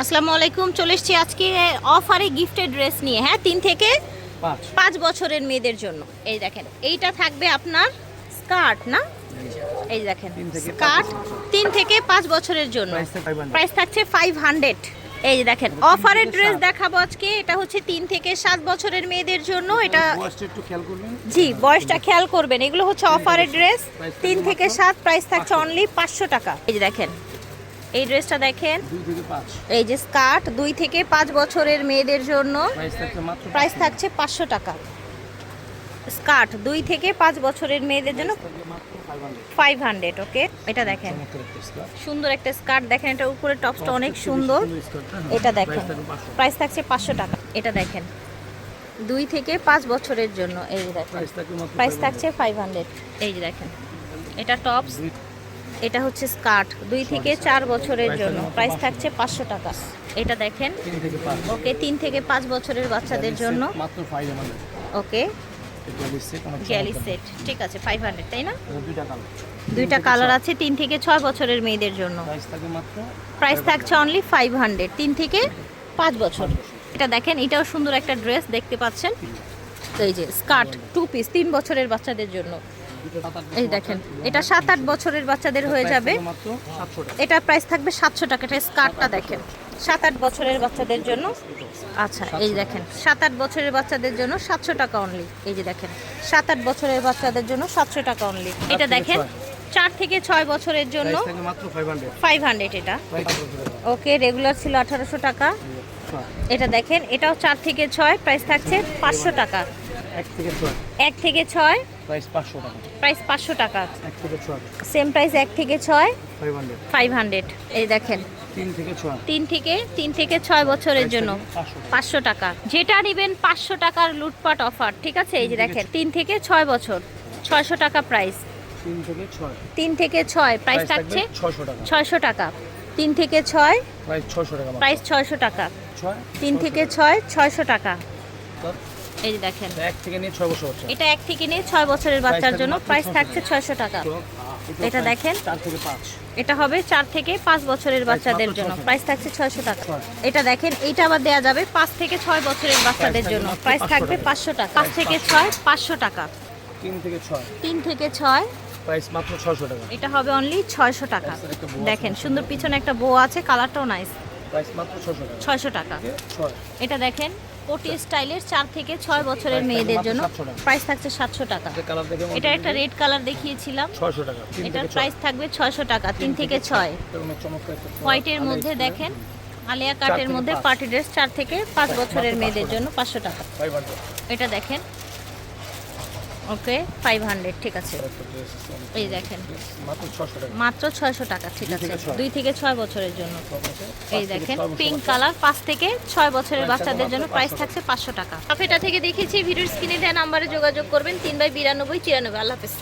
আসসালামু আলাইকুম চলে এসেছি আজকে অফারে গিফটেড ড্রেস নিয়ে হ্যাঁ তিন থেকে পাঁচ। বছরের মেয়েদের জন্য। এই দেখেন এইটা থাকবে আপনার স্কার্ট না? এই দেখেন স্কার্ট তিন থেকে পাঁচ বছরের জন্য। Price থাকবে 500 প্রাইস থাকছে ফাইভ হান্ড্রেড এই দেখেন অফারের ড্রেস দেখাবো আজকে এটা হচ্ছে তিন থেকে সাত বছরের মেয়েদের জন্য এটা জি বয়সটা খেয়াল করবেন এগুলো হচ্ছে অফারের ড্রেস তিন থেকে সাত প্রাইস থাকছে অনলি পাঁচশো টাকা। এই দেখেন এই ড্রেসটা দেখেন। এই যে স্কার্ট দুই থেকে পাঁচ বছরের মেয়েদের জন্য প্রাইস থাকছে পাঁচশো। টাকা। স্কার্ট দুই থেকে পাঁচ বছরের মেয়েদের জন্য ফাইভ হান্ড্রেড ওকে এটা দেখেন। সুন্দর একটা স্কার্ট। দেখেন এটা উপরে টপসটা অনেক সুন্দর। হ্যাঁ। এটা দেখেন। থাকবে 500 প্রাইস থাকছে পাঁচশো টাকা। এটা দেখেন। দুই থেকে পাঁচ বছরের জন্য। এই যে দেখেন। প্রাইস থাকছে ফাইভ হান্ড্রেড এই যে দেখেন। এটা টপস এটা হচ্ছে স্কার্ট দুই থেকে চার বছরের জন্য। প্রাইস থাকছে পাঁচশো টাকা। এটা দেখেন। ওকে তিন থেকে পাঁচ বছরের বাচ্চাদের জন্য। ওকে সেট ঠিক আছে ফাইভ হান্ড্রেড তাই না? দুইটা কালার আছে তিন থেকে ছয় বছরের মেয়েদের জন্য। প্রাইস থাকছে অনলি ফাইভ হান্ড্রেড তিন থেকে পাঁচ বছর। এটা দেখেন এটাও সুন্দর একটা ড্রেস দেখতে পাচ্ছেন। তো এই যে স্কার্ট টু পিস তিন বছরের বাচ্চাদের জন্য। এই দেখেন এটা সাত আট বছরের বাচ্চাদের হয়ে যাবে। এটা প্রাইস থাকবে সাতশো টাকা এটা স্কার্টটা দেখেন। সাত আট বছরের বাচ্চাদের জন্য আচ্ছা এই দেখেন সাত আট বছরের বাচ্চাদের জন্য সাতশো টাকা অনলি এই যে দেখেন সাত আট বছরের বাচ্চাদের জন্য সাতশো টাকা অনলি এটা দেখেন চার থেকে ছয় বছরের জন্য ফাইভ হান্ড্রেড এটা। ওকে রেগুলার ছিল আঠারোশো টাকা। এটা দেখেন এটাও চার থেকে ছয় প্রাইস থাকছে পাঁচশো টাকা। এক থেকে ছয় প্রাইস পাঁচশো টাকা। প্রাইস পাঁচশো টাকা এক থেকে ছয়। সেম প্রাইস এক থেকে ছয়? ফাইভ হান্ড্রেড ফাইভ হান্ড্রেড এই দেখেন। তিন থেকে ছয়। তিন থেকে তিন থেকে ছয় বছরের জন্য। পাঁচশো পাঁচশো টাকা। যেটা নেবেন পাঁচশো টাকার লুটপাট অফার ঠিক আছে? এই যে দেখেন তিন থেকে ছয় বছর। ছয়শো টাকা প্রাইস তিন থেকে ছয়। তিন থেকে ছয়। প্রাইস প্রাইস থাকছে ছয়শো টাকা। ছয়শো টাকা। তিন থেকে ছয়? প্রাইস ছয়শো টাকা প্রাইস ছয়শো টাকা। ছয়? তিন ছয়শো থেকে টাকা। ছয় ছয়শো টাকা। তো এই যে দেখেন। এক থেকে নিয়ে ছয় বছর হচ্ছে এটা এক থেকে নিয়ে ছয় বছরের বাচ্চার জন্য প্রাইস থাকছে ছয়শো টাকা। এটা দেখেন। চার থেকে পাঁচ। এটা হবে চার থেকে পাঁচ বছরের বাচ্চাদের জন্য। 600 প্রাইস থাকছে ছয়শো টাকা। এটা দেখেন এইটা আবার দেওয়া যাবে পাঁচ থেকে ছয় বছরের বাচ্চাদের জন্য। প্রাইস থাকবে টাকা। পাঁচশো টাকা। পাঁচ Price থেকে 500 ছয় পাঁচশো টাকা। তিন থেকে ছয়। তিন থেকে ছয়। প্রাইস মাত্র ছয়শো টাকা। এটা হবে অনলি ছয়শো টাকা। দেখেন সুন্দর পিছনে একটা বউ আছে কালারটাও নাইস ছয়শো টাকা। এটা দেখেন কোটি স্টাইলের চার থেকে ছয় বছরের মেয়েদের জন্য মাত্র 700 টাকা। প্রাইস থাকছে সাতশো টাকা। এটা একটা রেড কালার দেখিয়েছিলাম। এটার প্রাইস থাকবে ছয়শো টাকা তিন থেকে ছয়। হোয়াইটের মধ্যে দেখেন আলিয়া কাটের মধ্যে পার্টি ড্রেস চার থেকে পাঁচ বছরের মেয়েদের জন্য পাঁচশো টাকা। এটা দেখেন ওকে ফাইভ হান্ড্রেড ঠিক আছে। এই দেখেন মাত্র ছশো টাকা মাত্র ছয়শো টাকা ঠিক আছে। ছয়। দুই থেকে ছয় বছরের জন্য। এই দেখেন পিঙ্ক কালার পাঁচ থেকে ছয় বছরের বাচ্চাদের জন্য প্রাইস থাকছে পাঁচশো টাকা। কাফেটা থেকে দেখেছি ভিডিওর স্ক্রিনে দেওয়া নাম্বারে যোগাযোগ করবেন তিন বাই বিরানব্বই চিরানব্বই। আল্লাহ হাফেজ।